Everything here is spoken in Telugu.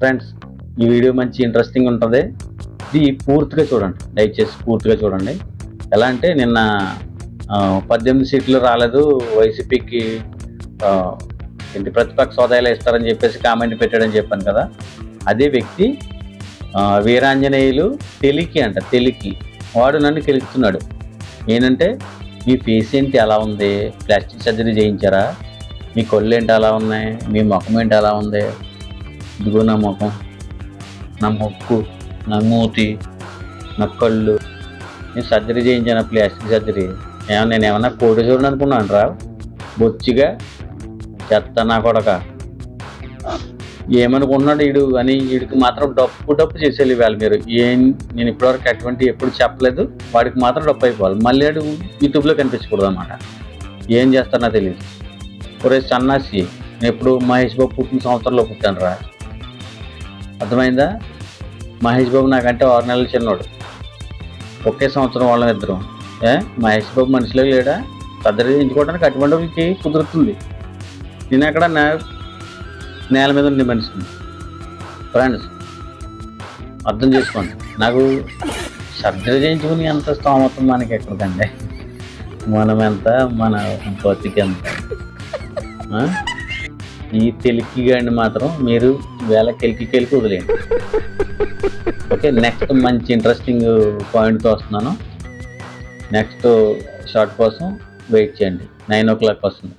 ఫ్రెండ్స్ ఈ వీడియో మంచి ఇంట్రెస్టింగ్ ఉంటుంది. ఇది పూర్తిగా చూడండి. దయచేసి పూర్తిగా చూడండి. ఎలా అంటే నిన్న పద్దెనిమిది సీట్లు రాలేదు. వైసీపీకి ఏంటి ప్రతిపక్ష హోదాయాలు ఇస్తారని చెప్పేసి కామెంట్ పెట్టాడని చెప్పాను కదా. అదే వ్యక్తి వీరాంజనేయులు తెలికి అంట తెలికి. వాడు నన్ను కెలుకుతున్నాడు. ఏంటంటే మీ ఫేస్ ఏంటి ఎలా ఉంది? Plastic surgery చేయించారా? మీ కళ్ళు ఏంటి అలా ఉన్నాయి? మీ ముఖం ఏంటి అలా ఉంది? ఇదిగో నా ముఖం నా ముక్కు నా మూతి నా కళ్ళు. నేను సర్జరీ చేయించాను ప్లాస్టిక్ సర్జరీ ఏమన్నా నేను ఏమన్నా కోటి అనుకున్నాను రా. బొచ్చిగా చెత్త నా కొడక. ఏమనుకున్నాడు వీడు అని వీడికి మాత్రం డప్పు డప్పు చేసేది ఇవాళ మీరు. ఏం నేను ఇప్పటివరకు అటువంటి ఎప్పుడు చెప్పలేదు. వాడికి మాత్రం డప్పు అయిపోవాలి. మళ్ళీ వాడు యూట్యూబ్లో కనిపించకూడదు అనమాట ఏం చేస్తానో తెలియదు ఒరే సన్నాసి నేను ఎప్పుడు మహేష్ బాబు పుట్టిన సంవత్సరంలో పుట్టాను రా అర్థమైందా? మహేష్ బాబు నాకంటే ఆరు నెలలు చిన్నోడు. ఒకే సంవత్సరం వాళ్ళం ఇద్దరం. ఏ? మహేష్ బాబు మనిషిలో లేడా? సర్జరీ చేయించుకోవడానికి అటువంటి వాళ్ళకి కుదురుతుంది. నేను అక్కడ నా నేల మీద ఉండే మనిషిని. ఫ్రెండ్స్ అర్థం చేసుకోండి. నాకు సర్జరీ చేయించుకుని ఎంత స్తోమతం మనకి ఎక్కడికండి? మనం ఎంత మన బతికి ఎంత ఈ తెలికి గాడిని మాత్రం మీరు వేళ కెలికి కెలికి వదిలేయండి. ఓకే నెక్స్ట్ మంచి ఇంట్రెస్టింగ్ పాయింట్తో వస్తున్నాను. నెక్స్ట్ షార్ట్ కోసం వెయిట్ చేయండి. నైన్ ఓ క్లాక్ వస్తుంది.